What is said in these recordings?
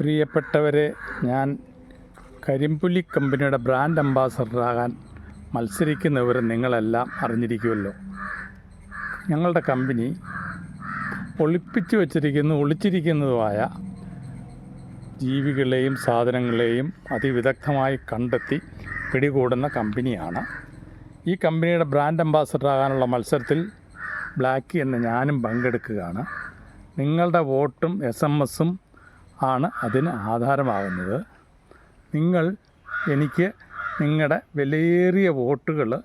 പ്രിയപ്പെട്ടവരെ ഞാൻ കരിമ്പുലി കമ്പനിയുടെ ബ്രാൻഡ് അംബാസഡറാകാൻ മത്സരിക്കുന്നവർ വിവരം നിങ്ങളെല്ലാം അറിഞ്ഞിരിക്കുമല്ലോ. ഞങ്ങളുടെ കമ്പനി ഒളിപ്പിച്ചു വച്ചിരിക്കുന്നു ഒളിച്ചിരിക്കുന്നതുമായ ജീവികളെയും സാധനങ്ങളെയും അതിവിദഗ്ധമായി കണ്ടെത്തി പിടികൂടുന്ന കമ്പനിയാണ്. ഈ കമ്പനിയുടെ ബ്രാൻഡ് അംബാസഡറാകാനുള്ള മത്സരത്തിൽ ബ്ലാക്കി എന്ന ഞാനും പങ്കെടുക്കുകയാണ്. നിങ്ങളുടെ വോട്ടും എസ് എം എസും ആണ് അതിന് ആധാരമാകുന്നത്. നിങ്ങൾ എനിക്ക് നിങ്ങളുടെ വിലയേറിയ വോട്ടുകൾ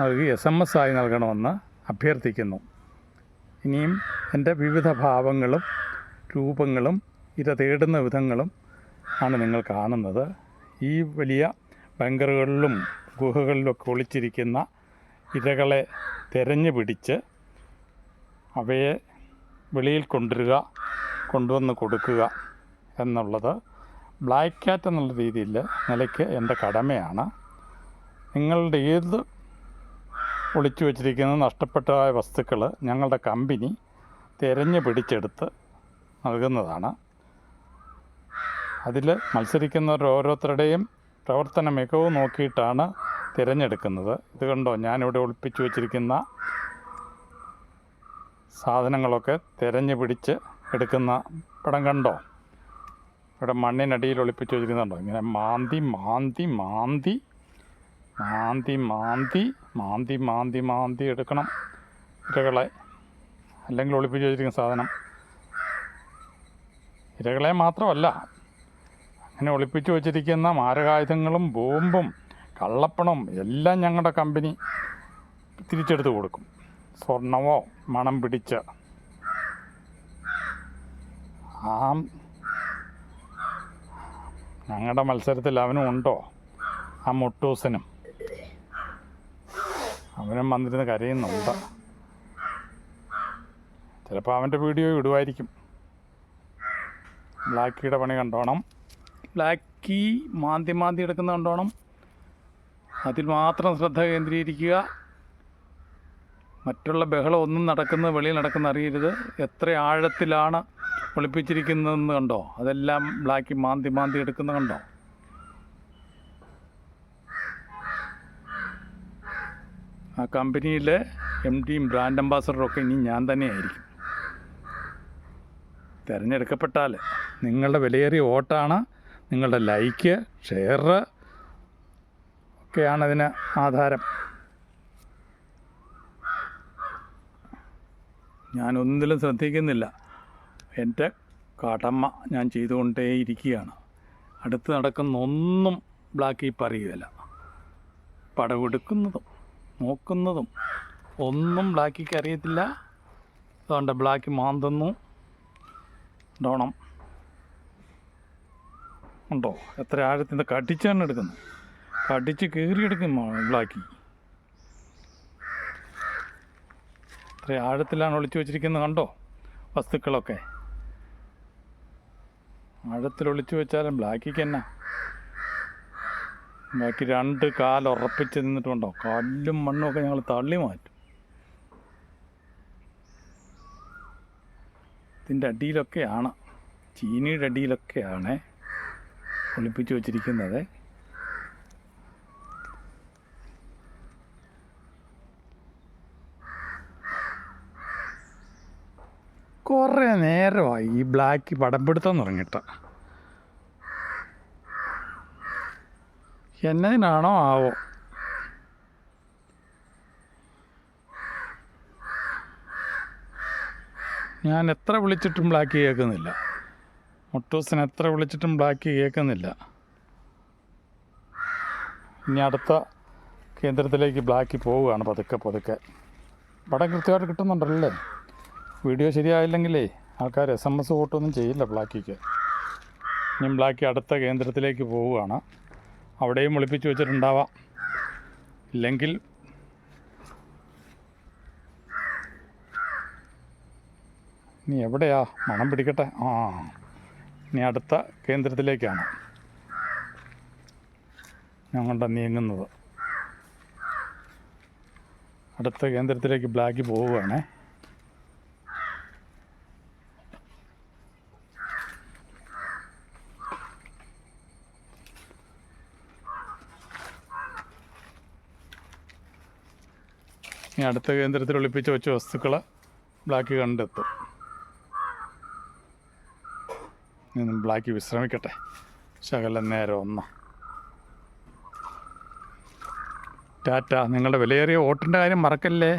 നൽകി എസ് എം എസ് ആയി നൽകണമെന്ന് അഭ്യർത്ഥിക്കുന്നു. ഇനിയും എന്റെ വിവിധ ഭാവങ്ങളും രൂപങ്ങളും ഇര തേടുന്ന വിധങ്ങളും ആണ് നിങ്ങൾ കാണുന്നത്. ഈ വലിയ ബങ്കറുകളിലും ഗുഹകളിലൊക്കെ ഒളിച്ചിരിക്കുന്ന ഇരകളെ തിരഞ്ഞു പിടിച്ച് അവയെ വെളിയിൽ കൊണ്ടുവരിക കൊണ്ടുവന്ന് കൊടുക്കുക എന്നുള്ളത് ബ്ലാക്ക് ക്യാറ്റ് എന്നുള്ള രീതിയിൽ നിലയ്ക്ക് എന്റെ കടമയാണ്. നിങ്ങളുടെ ഏത് ഒളിച്ചു വച്ചിരിക്കുന്ന നഷ്ടപ്പെട്ടതായ വസ്തുക്കൾ ഞങ്ങളുടെ കമ്പനി തിരഞ്ഞു പിടിച്ചെടുത്ത് നൽകുന്നതാണ്. അതിൽ മത്സരിക്കുന്നവർ ഓരോരുത്തരുടെയും പ്രവർത്തന മികവ് നോക്കിയിട്ടാണ് തിരഞ്ഞെടുക്കുന്നത്. ഇത് കണ്ടോ? ഞാനിവിടെ ഒളിപ്പിച്ചു വച്ചിരിക്കുന്ന സാധനങ്ങളൊക്കെ തിരഞ്ഞു പിടിച്ച് എടുക്കുന്ന പടം കണ്ടോ? ഇവിടെ മണ്ണിനടിയിൽ ഒളിപ്പിച്ച് വെച്ചിരിക്കുന്നുണ്ടോ? ഇങ്ങനെ മാന്തി മാന്തി മാന്തി മാന്തി മാന്തി മാന്തി മാന്തി മാന്തി എടുക്കണം. ഇരകളെ അല്ലെങ്കിൽ ഒളിപ്പിച്ച് വെച്ചിരിക്കുന്ന സാധനം. ഇരകളെ മാത്രമല്ല അങ്ങനെ ഒളിപ്പിച്ച് വെച്ചിരിക്കുന്ന മാരകായുധങ്ങളും ബോംബും കള്ളപ്പണവും എല്ലാം ഞങ്ങളുടെ കമ്പനി തിരിച്ചെടുത്ത് കൊടുക്കും. സ്വർണമോ മണം പിടിച്ച ആ ഞങ്ങളുടെ മത്സരത്തിൽ അവനും ഉണ്ടോ? ആ മുട്ടൂസനും. അവനും വന്നിരുന്ന് കരയുന്നുണ്ട് ചിലപ്പോൾ അവന്റെ വീഡിയോ ഇടുമായിരിക്കും ബ്ലാക്കിയുടെ പണി കണ്ടോണം. ബ്ലാക്കി മാന്തി മാന്തി എടുക്കുന്ന കണ്ടോണം. അതിൽ മാത്രം ശ്രദ്ധ കേന്ദ്രീകരിക്കുക. മറ്റുള്ള ബഹളം ഒന്നും നടക്കുന്നത് വെളിയിൽ നടക്കുന്ന അറിയരുത്. എത്ര ആഴത്തിലാണ് ഒളിപ്പിച്ചിരിക്കുന്നതെന്ന് കണ്ടോ? അതെല്ലാം ബ്ലാക്കി മാന്തി മാന്തി എടുക്കുന്ന കണ്ടോ? ആ കമ്പനിയിലെ എം ഡിയും ബ്രാൻഡ് അംബാസഡറും ഒക്കെ ഇനി ഞാൻ തന്നെയായിരിക്കും. തിരഞ്ഞെടുക്കപ്പെട്ടാൽ നിങ്ങളുടെ വിലയേറിയ വോട്ടാണ് നിങ്ങളുടെ ലൈക്ക് ഷെയർ ഒക്കെയാണ് അതിന് ആധാരം. ഞാനൊന്നിലും ശ്രദ്ധിക്കുന്നില്ല. എന്റെ കടമ ഞാൻ ചെയ്തുകൊണ്ടേയിരിക്കുകയാണ്. അടുത്ത് നടക്കുന്ന ഒന്നും ബ്ലാക്കി പറയുകയില്ല. പടവെടുക്കുന്നതും നോക്കുന്നതും ഒന്നും ബ്ലാക്കിക്ക് അറിയത്തില്ല. അതുകൊണ്ട് ബ്ലാക്ക് മാന്തുന്നു. ഡോണം ഉണ്ടോ? എത്ര ആഴത്തിൽ കടിച്ചാണ് എടുക്കുന്നത്. കടിച്ച് കീറിയെടുക്കും ബ്ലാക്കി. എത്ര ആഴത്തിലാണ് ഒളിച്ചു വെച്ചിരിക്കുന്നത് കണ്ടോ? വസ്തുക്കളൊക്കെ. ആഴത്തിൽ ഒളിച്ചു വെച്ചാലും ബ്ലാക്കിക്ക് എന്നാ ബാക്കി രണ്ട് കാൽ ഉറപ്പിച്ച് നിന്നിട്ടുണ്ടോ? കല്ലും മണ്ണും ഒക്കെ ഞങ്ങൾ തള്ളി മാറ്റും. ഇതിന്റെ അടിയിലൊക്കെയാണ് ചീനിയുടെ അടിയിലൊക്കെയാണ് ഒളിപ്പിച്ചു വെച്ചിരിക്കുന്നത്. കുറേ നേരമായി ഈ ബ്ലാക്ക് പടം പിടുത്തം തുടങ്ങിയിട്ട്. എന്നതിനാണോ ആവോ? ഞാൻ എത്ര വിളിച്ചിട്ടും ബ്ലാക്ക് കേൾക്കുന്നില്ല. മുട്ടൂസിന് എത്ര വിളിച്ചിട്ടും ബ്ലാക്ക് കേൾക്കുന്നില്ല. ഇനി അടുത്ത കേന്ദ്രത്തിലേക്ക് ബ്ലാക്ക് പോവുകയാണ് പതുക്കെ പതുക്കെ. പടം കൃത്യമായിട്ട് കിട്ടുന്നുണ്ടല്ലേ വീഡിയോ ശരിയായില്ലെങ്കിലേ ആൾക്കാർ എസ് എം എസ് വോട്ടൊന്നും ചെയ്യില്ല ബ്ലാക്കിക്ക്. ഇനി ബ്ലാക്കി അടുത്ത കേന്ദ്രത്തിലേക്ക് പോവുകയാണ്. അവിടെയും ഒളിപ്പിച്ച് വെച്ചിട്ടുണ്ടാവാം. ഇല്ലെങ്കിൽ നീ എവിടെയാ? മണം പിടിക്കട്ടെ. ആ നീ അടുത്ത കേന്ദ്രത്തിലേക്കാണ്. ഞങ്ങളുടെ നീങ്ങുന്നത്. അടുത്ത കേന്ദ്രത്തിലേക്ക് ബ്ലാക്ക് പോവുകയാണേ. ഇനി അടുത്ത കേന്ദ്രത്തിൽ ഒളിപ്പിച്ച് വെച്ച വസ്തുക്കൾ ബ്ലാക്ക് കണ്ടെത്തും. ഇനി ബ്ലാക്ക് വിശ്രമിക്കട്ടെ. ശകലം നേരം ഒന്ന്. ടാറ്റ നിങ്ങളുടെ വിലയേറിയ വോട്ടിന്റെ കാര്യം മറക്കല്ലേ?